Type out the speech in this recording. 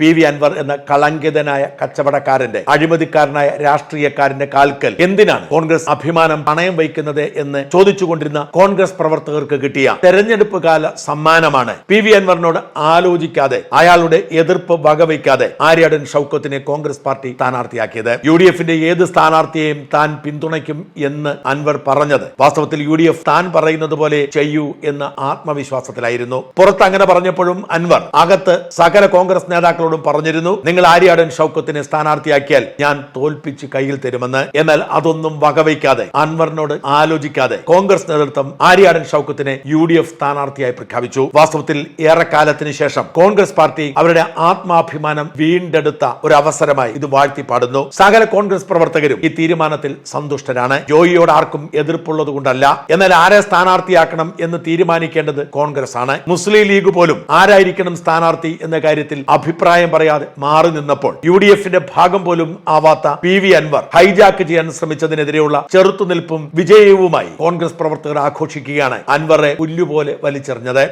P V Anwar എന്ന കളങ്കിതനായ കച്ചവടക്കാരന്റെ അഴിമതിക്കാരനായ രാഷ്ട്രീയക്കാരന്റെ കാൽക്കൽ എന്തിനാണ് കോൺഗ്രസ് അഭിമാനം പണയം വയ്ക്കുന്നത് എന്ന് ചോദിച്ചുകൊണ്ടിരുന്ന കോൺഗ്രസ് പ്രവർത്തകർക്ക് കിട്ടിയ തെരഞ്ഞെടുപ്പ് കാല സമ്മാനമാണ്. പി വി അൻവറിനോട് ആലോചിക്കാതെ അയാളുടെ എതിർപ്പ് വകവയ്ക്കാതെ ആര്യാടൻ ഷൗക്കത്തിനെ കോൺഗ്രസ് പാർട്ടി സ്ഥാനാർത്ഥിയാക്കിയത്. യു ഡി എഫിന്റെ ഏത് സ്ഥാനാർത്ഥിയെയും താൻ പിന്തുണയ്ക്കും എന്ന് അൻവർ പറഞ്ഞത്. വാസ്തവത്തിൽ യു ഡി എഫ് താൻ പറയുന്നത് പോലെ ചെയ്യൂ എന്ന ആത്മവിശ്വാസത്തിലായിരുന്നു. പുറത്ത് അങ്ങനെ പറഞ്ഞപ്പോഴും അൻവർ അകത്ത് സകല കോൺഗ്രസ് നേതാക്കളോടും പറഞ്ഞിരുന്നു നിങ്ങൾ ആര്യാടൻ ഷൗക്കത്തിനെ സ്ഥാനാർത്ഥിയാക്കിയാൽ ഞാൻ തോൽപ്പിച്ച് കയ്യിൽ തരുമെന്ന്. എന്നാൽ അതൊന്നും വകവയ്ക്കാതെ അൻവറിനോട് ആലോചിക്കാതെ കോൺഗ്രസ് നേതൃത്വം ആര്യാടൻ ഷൗക്കത്തിനെ യു ഡി എഫ് സ്ഥാനാർത്ഥിയായി പ്രഖ്യാപിച്ചു. വാസ്തവത്തിൽ ഏറെക്കാലത്തിന് ശേഷം കോൺഗ്രസ് പാർട്ടി അവരുടെ ആത്മാഭിമാനം വീണ്ടെടുത്ത ഒരു അവസരമായി ഇത് വാഴ്ത്തി പാടുന്നു സകല കോൺഗ്രസ് പ്രവർത്തകരും ഈ തീരുമാനത്തിൽ സന്തുഷ്ടരാണ്. ജോയിയോട് ആർക്കും എതിർപ്പുള്ളത് കൊണ്ടല്ല. എന്നാൽ ആരെ സ്ഥാനാർത്ഥിയാക്കണം എന്ന് തീരുമാനിക്കേണ്ടത് കോൺഗ്രസ് ആണ് മുസ്ലിം ലീഗ് പോലും ആരായിരിക്കണം സ്ഥാനാർത്ഥി എന്ന കാര്യത്തിൽ അഭിപ്രായം പറയാതെ മാറി നിന്നപ്പോൾ യു ഡി എഫിന്റെ ഭാഗം പോലും ആവാത്ത പി വി അൻവർ ഹൈജാക്ക് ചെയ്യാൻ ശ്രമിച്ചതിനെതിരെയുള്ള ചെറുത്തുനിൽപ്പും വിജയവുമായി കോൺഗ്രസ് പ്രവർത്തകർ ആഘോഷിക്കുകയാണ് അൻവറെ പുല്ലുപോലെ വലിച്ചെറിഞ്ഞത്.